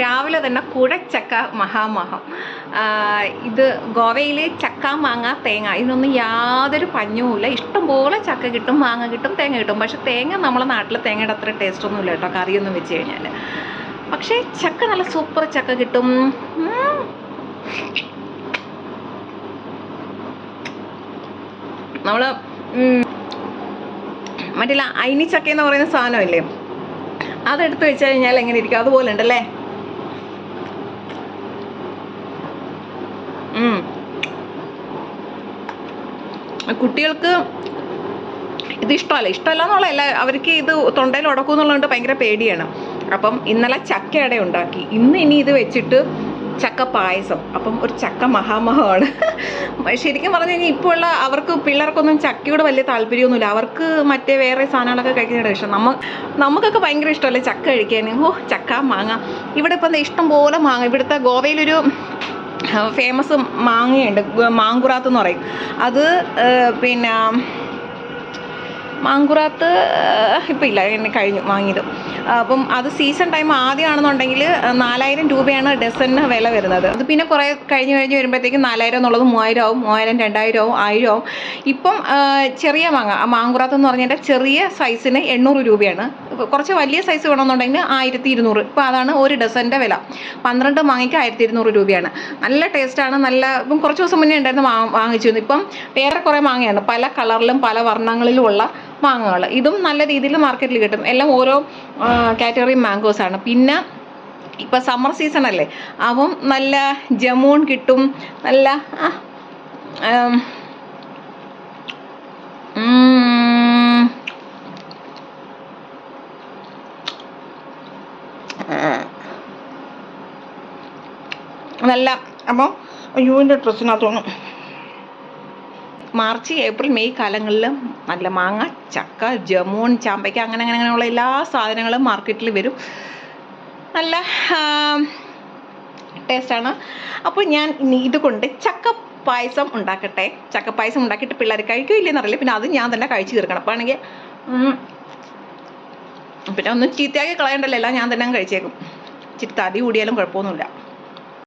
രാവിലെ തന്നെ കുഴച്ചക്ക മഹാമഹം. ഇത് ഗോവയിലെ ചക്ക മാങ്ങ തേങ്ങ ഇതിനൊന്നും യാതൊരു പഞ്ഞുമില്ല. ഇഷ്ടംപോലെ ചക്ക കിട്ടും മാങ്ങ കിട്ടും തേങ്ങ കിട്ടും. പക്ഷെ തേങ്ങ നമ്മളെ നാട്ടിലെ തേങ്ങയുടെ അത്ര ടേസ്റ്റ് ഒന്നുമില്ല കേട്ടോ കറിയൊന്നും വെച്ച് കഴിഞ്ഞാൽ പക്ഷേ ചക്ക നല്ല സൂപ്പർ ചക്ക കിട്ടും. നമ്മൾ മറ്റില്ല അയിനിച്ചക്ക എന്ന് പറയുന്ന സാധനമില്ലേ? അതെടുത്ത് വെച്ച് കഴിഞ്ഞാൽ എങ്ങനെ ഇരിക്കും? അതുപോലെ ഉണ്ടല്ലേ? കുട്ടികൾക്ക് ഇത് ഇഷ്ടമല്ല. ഇഷ്ടമല്ല എന്നുള്ളതല്ല അവർക്ക് ഇത് തൊണ്ടയിൽ ഉടക്കും എന്നുള്ളതുകൊണ്ട് ഭയങ്കര പേടിയാണ്. അപ്പം ഇന്നലെ ചക്കയട ഉണ്ടാക്കി. ഇന്ന് ഇനി ഇത് വെച്ചിട്ട് ചക്ക പായസം. അപ്പം ഒരു ചക്ക മഹാമഹമാണ്. ശരിക്കും പറഞ്ഞു കഴിഞ്ഞാൽ ഇപ്പോൾ ഉള്ള അവർക്ക് പിള്ളേർക്കൊന്നും ചക്കയോട് വലിയ താല്പര്യമൊന്നുമില്ല. അവർക്ക് മറ്റേ വേറെ സാധനങ്ങളൊക്കെ കഴിക്കാനായിട്ട് ഇഷ്ടം. നമ്മ നമുക്കൊക്കെ ഭയങ്കര ഇഷ്ടമല്ലേ ചക്ക കഴിക്കാൻ? ഓ ചക്ക മാങ്ങ. ഇവിടെ ഇപ്പം ഇഷ്ടം പോലെ മാങ്ങ. ഇവിടുത്തെ ഗോവയിലൊരു ഫേമസ് മാങ്ങയുണ്ട്. മാങ്കുറാത്ത് എന്ന് പറയും. അത് പിന്നെ മാങ്കുറാത്ത് ഇപ്പം ഇല്ല എന്നെ കഴിഞ്ഞു വാങ്ങിയത്. അപ്പം അത് സീസൺ ടൈം ആദ്യമാണെന്നുണ്ടെങ്കിൽ നാലായിരം രൂപയാണ് ഡസന് വില വരുന്നത്. അത് പിന്നെ കുറേ കഴിഞ്ഞ് കഴിഞ്ഞ് വരുമ്പോഴത്തേക്കും നാലായിരം എന്നുള്ളത് മൂവായിരം ആവും മൂവായിരം രണ്ടായിരം ആവും ആയിരം ആവും. ഇപ്പം ചെറിയ മാങ്ങ മാങ്കുറാത്ത് എന്ന് പറഞ്ഞാൽ ചെറിയ സൈസിന് എണ്ണൂറ് രൂപയാണ് കുറച്ച് വലിയ സൈസ് വേണമെന്നുണ്ടെങ്കിൽ ആയിരത്തി ഇരുന്നൂറ് ഇപ്പോൾ അതാണ് ഒരു ഡസന്റെ വില. പന്ത്രണ്ട് മാങ്ങയ്ക്ക് ആയിരത്തി ഇരുന്നൂറ് രൂപയാണ്. നല്ല ടേസ്റ്റാണ് നല്ല ഇപ്പം കുറച്ച് ദിവസം മുന്നേ ഉണ്ടായിരുന്നു വാങ്ങിച്ചു ഇപ്പം വേറെ കുറേ മാങ്ങയാണ്. പല കളറിലും പല വർണങ്ങളിലുമുള്ള മാങ്ങകൾ ഇതും നല്ല രീതിയിൽ മാർക്കറ്റിൽ കിട്ടും. എല്ലാം ഓരോ കാറ്റഗറി മാംഗോസാണ് പിന്നെ ഇപ്പം സമ്മർ സീസൺ അല്ലേ? അപ്പം നല്ല ജമൂൺ കിട്ടും. നല്ല നല്ല അപ്പോൾ അയ്യോ എന്റെ ഡ്രസ്സിനകത്തോണം മാർച്ച് ഏപ്രിൽ മെയ് കാലങ്ങളിൽ നല്ല മാങ്ങ ചക്ക ജമൂൺ ചാമ്പയ്ക്ക അങ്ങനെ അങ്ങനെ അങ്ങനെയുള്ള എല്ലാ സാധനങ്ങളും മാർക്കറ്റിൽ വരും. നല്ല ടേസ്റ്റാണ്. അപ്പോൾ ഞാൻ ഇതുകൊണ്ട് ചക്ക പായസം ഉണ്ടാക്കട്ടെ. ചക്ക പായസം ഉണ്ടാക്കിയിട്ട് പിള്ളേർ അറിയില്ല പിന്നെ അത് ഞാൻ തന്നെ കഴിച്ചു തീർക്കണം. അപ്പോൾ ആണെങ്കിൽ പിന്നെ ഒന്നും ചീത്തയാക്കി കളയണ്ടല്ലോ എല്ലാം ഞാൻ തന്നെ കഴിച്ചേക്കും. ഇച്ചിരി തടി കൂടിയാലും കുഴപ്പമൊന്നുമില്ല.